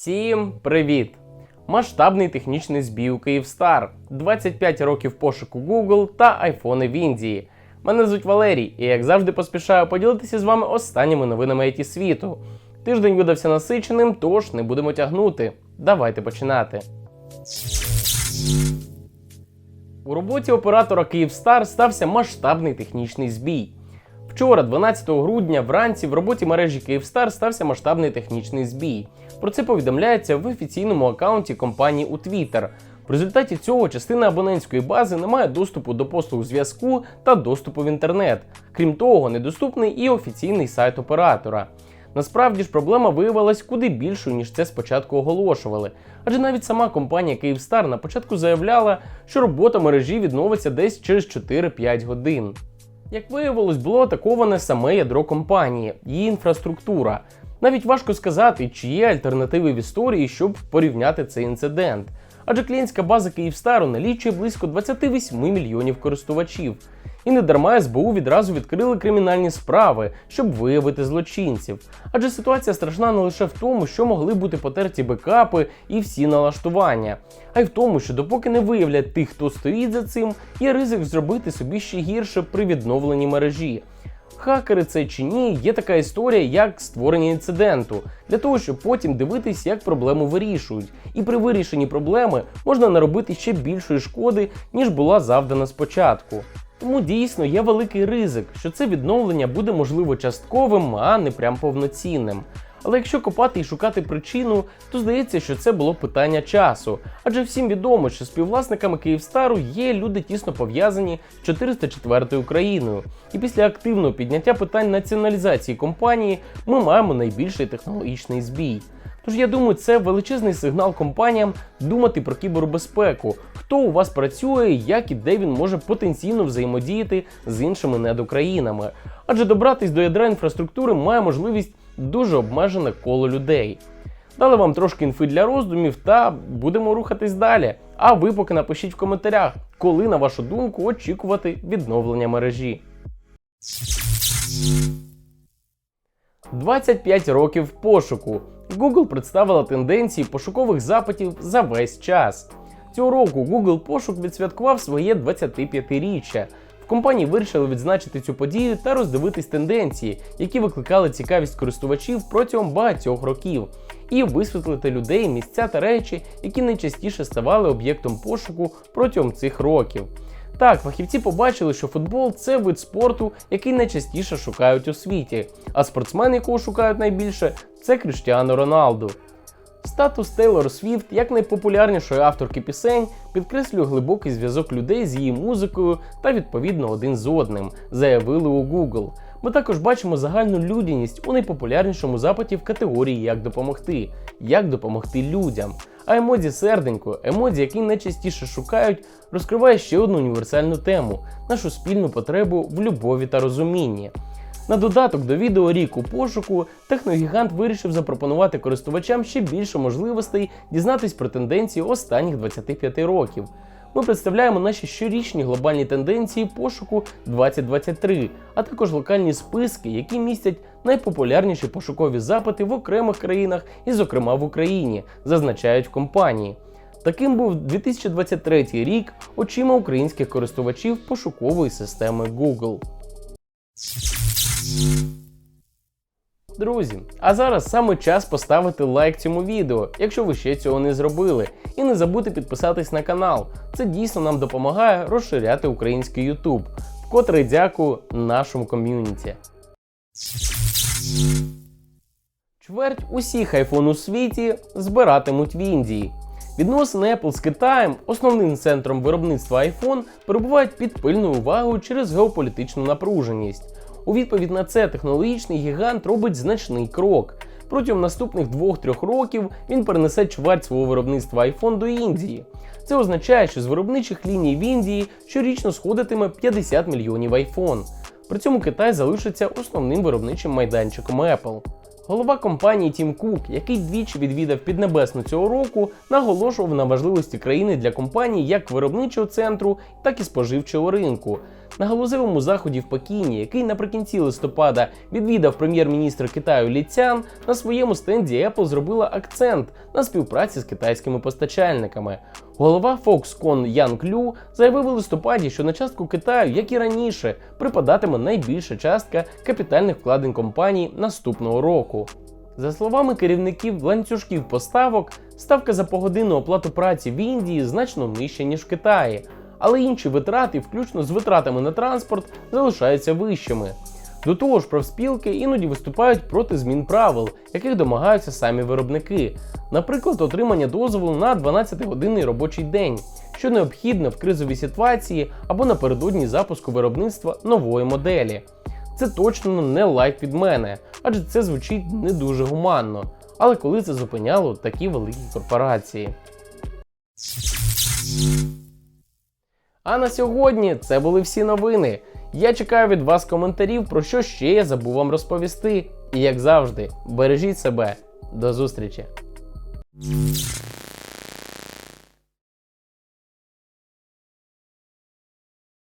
Всім привіт! Масштабний технічний збій у Київстар, 25 років пошуку Google та айфони в Індії. Мене звуть Валерій, і як завжди поспішаю поділитися з вами останніми новинами IT світу. Тиждень видався насиченим, тож не будемо тягнути. Давайте починати. У роботі оператора Київстар стався масштабний технічний збій. Вчора, 12 грудня, вранці в роботі мережі Київстар стався масштабний технічний збій. Про це повідомляється в офіційному аккаунті компанії у Twitter. В результаті цього частина абонентської бази не має доступу до послуг зв'язку та доступу в інтернет. Крім того, недоступний і офіційний сайт оператора. Насправді ж проблема виявилась куди більшою, ніж це спочатку оголошували. Адже навіть сама компанія Київстар на початку заявляла, що робота мережі відновиться десь через 4-5 годин. Як виявилось, було атаковане саме ядро компанії, її інфраструктура. Навіть важко сказати, чи є альтернативи в історії, щоб порівняти цей інцидент. Адже клієнтська база Київстару налічує близько 28 мільйонів користувачів. І не дарма СБУ відразу відкрили кримінальні справи, щоб виявити злочинців. Адже ситуація страшна не лише в тому, що могли бути потерті бекапи і всі налаштування, а й в тому, що допоки не виявлять тих, хто стоїть за цим, є ризик зробити собі ще гірше при відновленні мережі. Хакери це чи ні, є така історія, як створення інциденту, для того, щоб потім дивитись, як проблему вирішують. І при вирішенні проблеми можна наробити ще більшої шкоди, ніж була завдана спочатку. Тому дійсно є великий ризик, що це відновлення буде можливо частковим, а не прям повноцінним. Але якщо копати і шукати причину, то здається, що це було питання часу. Адже всім відомо, що співвласниками Київстару є люди тісно пов'язані з 404 Україною. І після активного підняття питань націоналізації компанії ми маємо найбільший технологічний збій. Тож я думаю, це величезний сигнал компаніям думати про кібербезпеку, хто у вас працює, як і де він може потенційно взаємодіяти з іншими недокраїнами. Адже добратись до ядра інфраструктури має можливість дуже обмежене коло людей. Дали вам трошки інфи для роздумів та будемо рухатись далі. А ви поки напишіть в коментарях, коли, на вашу думку, очікувати відновлення мережі. 25 років пошуку. Google представила тенденції пошукових запитів за весь час. Цього року Google пошук відсвяткував своє 25-річчя. В компанії вирішили відзначити цю подію та роздивитись тенденції, які викликали цікавість користувачів протягом багатьох років, і висвітлити людей, місця та речі, які найчастіше ставали об'єктом пошуку протягом цих років. Так, фахівці побачили, що футбол це вид спорту, який найчастіше шукають у світі, а спортсмен, якого шукають найбільше, це Кріштіану Роналду. Статус Тейлор Свіфт як найпопулярнішої авторки пісень підкреслює глибокий зв'язок людей з її музикою та відповідно один з одним, заявили у Google. Ми також бачимо загальну людяність у найпопулярнішому запиті в категорії Як допомогти, як допомогти людям. А емодзі серденько, емодзі, який найчастіше шукають, розкриває ще одну універсальну тему нашу спільну потребу в любові та розумінні. На додаток до відео рік у пошуку техногігант вирішив запропонувати користувачам ще більше можливостей дізнатись про тенденції останніх 25 років. Ми представляємо наші щорічні глобальні тенденції пошуку 2023, а також локальні списки, які містять найпопулярніші пошукові запити в окремих країнах і, зокрема, в Україні, зазначають компанії. Таким був 2023 рік очима українських користувачів пошукової системи Google. Друзі, а зараз саме час поставити лайк цьому відео, якщо ви ще цього не зробили, і не забудьте підписатись на канал. Це дійсно нам допомагає розширяти український YouTube. Вкотре дякую нашому ком'юніті. Чверть усіх iPhone у світі збиратимуть в Індії. Відносини Apple з Китаєм, основним центром виробництва iPhone, перебувають під пильною увагою через геополітичну напруженість. У відповідь на це технологічний гігант робить значний крок. Протягом наступних 2-3 років він перенесе чверть свого виробництва iPhone до Індії. Це означає, що з виробничих ліній в Індії щорічно сходитиме 50 мільйонів iPhone. При цьому Китай залишиться основним виробничим майданчиком Apple. Голова компанії Тім Кук, який двічі відвідав Піднебесну цього року, наголошував на важливості країни для компанії як виробничого центру, так і споживчого ринку. На галузевому заході в Пекіні, який наприкінці листопада відвідав прем'єр-міністр Китаю Лі Цян, на своєму стенді Apple зробила акцент на співпраці з китайськими постачальниками. Голова Foxconn Янг Лю заявив у листопаді, що на частку Китаю, як і раніше, припадатиме найбільша частка капітальних вкладень компаній наступного року. За словами керівників ланцюжків поставок, ставка за погодинну оплату праці в Індії значно нижча, ніж в Китаї, але інші витрати, включно з витратами на транспорт, залишаються вищими. До того ж, профспілки іноді виступають проти змін правил, яких домагаються самі виробники, наприклад, отримання дозволу на 12-годинний робочий день, що необхідно в кризовій ситуації або напередодні запуску виробництва нової моделі. Це точно не лайк від мене, адже це звучить не дуже гуманно. Але коли це зупиняло такі великі корпорації. А на сьогодні це були всі новини. Я чекаю від вас коментарів, про що ще я забув вам розповісти. І як завжди, бережіть себе. До зустрічі!